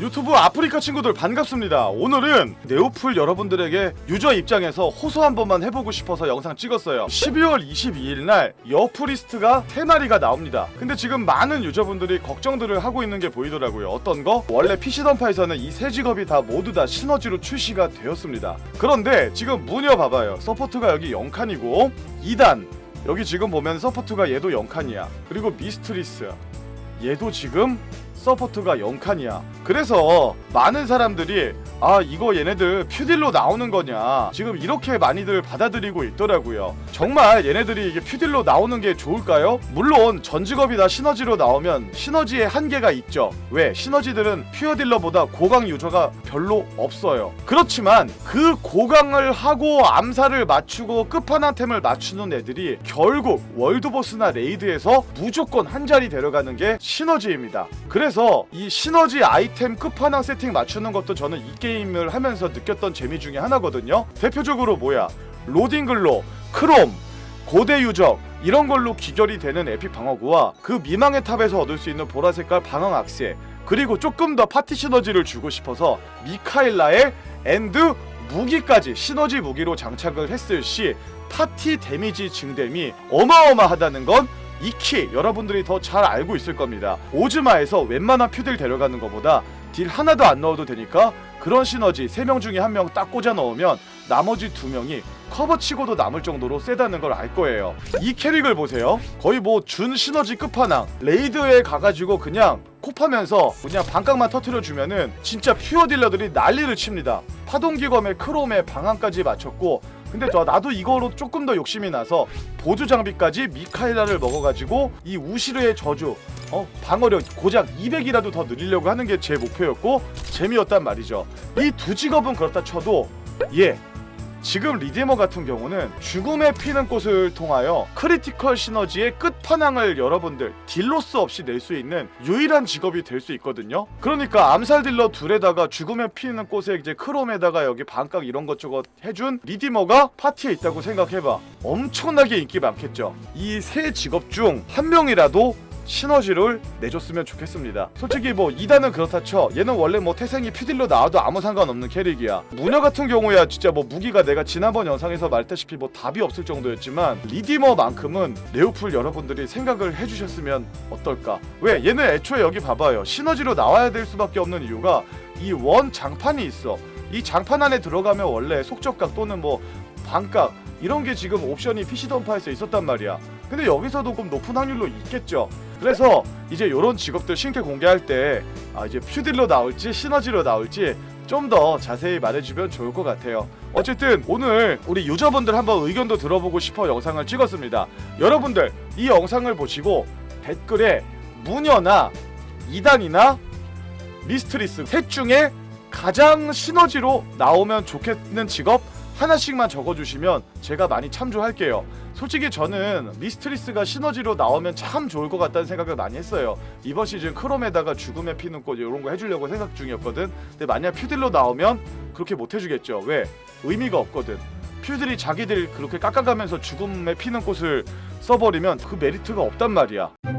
유튜브 아프리카 친구들 반갑습니다. 오늘은 네오플 여러분들에게 유저 입장에서 호소 한 번만 해보고 싶어서 영상 찍었어요. 12월 22일 날 여프리스트가 3마리가 나옵니다. 근데 지금 많은 유저분들이 걱정들을 하고 있는 게 보이더라고요. 어떤 거? 원래 PC던파에서는 이 세 직업이 다 모두 다 시너지로 출시가 되었습니다. 그런데 지금 문여 봐봐요. 서포트가 여기 0칸이고 2단 여기 지금 보면 서포트가 얘도 0칸이야. 그리고 미스트리스 얘도 지금 서포트가 0칸이야. 그래서 많은 사람들이 아 이거 얘네들 퓨딜로 나오는 거냐 지금 이렇게 많이들 받아들이고 있더라고요 정말 얘네들이 이게 퓨딜로 나오는 게 좋을까요? 물론 전 직업이 다 시너지로 나오면 시너지의 한계가 있죠 왜? 시너지들은 퓨어딜러보다 고강 유저가 별로 없어요 그렇지만 그 고강을 하고 암살을 맞추고 끝판왕템을 맞추는 애들이 결국 월드보스나 레이드에서 무조건 한 자리 데려가는 게 시너지입니다 그래서 이 시너지 아이템 끝판왕 세팅 맞추는 것도 저는 이 게임을 하면서 느꼈던 재미 중에 하나거든요. 대표적으로 뭐야? 로딩글로, 크롬, 고대 유적 이런 걸로 기결이 되는 에픽 방어구와 그 미망의 탑에서 얻을 수 있는 보라색깔 방어 악세 그리고 조금 더 파티 시너지를 주고 싶어서 미카엘라의 엔드 무기까지 시너지 무기로 장착을 했을 시 파티 데미지 증댐이 어마어마하다는 건 익히 여러분들이 더 잘 알고 있을 겁니다. 오즈마에서 웬만한 퓨들 데려가는 것보다 딜 하나도 안 넣어도 되니까 그런 시너지 3명 중에 한 명 딱 꽂아 넣으면 나머지 두명이 커버 치고도 남을 정도로 세다는 걸 알 거예요. 이 캐릭을 보세요. 거의 뭐 준 시너지 끝판왕. 레이드에 가가지고 그냥 kop하면서 그냥 반각만 터트려 주면은 진짜 퓨어 딜러들이 난리를 칩니다. 파동기검에 크롬에 방황까지 맞췄고 근데 저 나도 이거로 조금 더 욕심이 나서 보조 장비까지 미카엘라를 먹어가지고 이 우시르의 저주 어 방어력 고작 200이라도 더 늘리려고 하는 게 제 목표였고 재미였단 말이죠. 이 두 직업은 그렇다 쳐도 예 지금 리디머 같은 경우는 죽음의 피는 꽃을 통하여 크리티컬 시너지의 끝판왕을 여러분들 딜로스 없이 낼 수 있는 유일한 직업이 될 수 있거든요. 그러니까 암살 딜러 둘에다가 죽음의 피는 꽃에 이제 크롬에다가 여기 반각 이런 것저것 해준 리디머가 파티에 있다고 생각해봐. 엄청나게 인기 많겠죠. 이 세 직업 중 한 명이라도 시너지를 내줬으면 좋겠습니다. 솔직히 뭐 2단은 그렇다 쳐. 얘는 원래 뭐 태생이 퓨딜로 나와도 아무 상관없는 캐릭이야. 무녀 같은 경우야 진짜 뭐 무기가 내가 지난번 영상에서 말했다시피 뭐 답이 없을 정도였지만 리디머만큼은 레오풀 여러분들이 생각을 해주셨으면 어떨까? 왜? 얘는 애초에 여기 봐봐요. 시너지로 나와야 될 수밖에 없는 이유가 이 원 장판이 있어. 이 장판 안에 들어가면 원래 속적각 또는 뭐 반각 이런 게 지금 옵션이 PC 던파에서 있었단 말이야. 근데 여기서도 좀 높은 확률로 있겠죠. 그래서 이제 이런 직업들 신캐 공개할 때 아, 이제 퓨딜로 나올지 시너지로 나올지 좀 더 자세히 말해주면 좋을 것 같아요. 어쨌든 오늘 우리 유저분들 한번 의견도 들어보고 싶어 영상을 찍었습니다. 여러분들 이 영상을 보시고 댓글에 무녀나 이단이나 미스트리스 셋 중에 가장 시너지로 나오면 좋겠는 직업 하나씩만 적어주시면 제가 많이 참조할게요. 솔직히 저는 미스트리스가 시너지로 나오면 참 좋을 것 같다는 생각을 많이 했어요. 이번 시즌 크롬에다가 죽음의 피는 꽃 이런 거 해주려고 생각 중이었거든. 근데 만약 퓨딜로 나오면 그렇게 못 해주겠죠. 왜? 의미가 없거든. 퓨들이 자기들 그렇게 깎아가면서 죽음의 피는 꽃을 써버리면 그 메리트가 없단 말이야.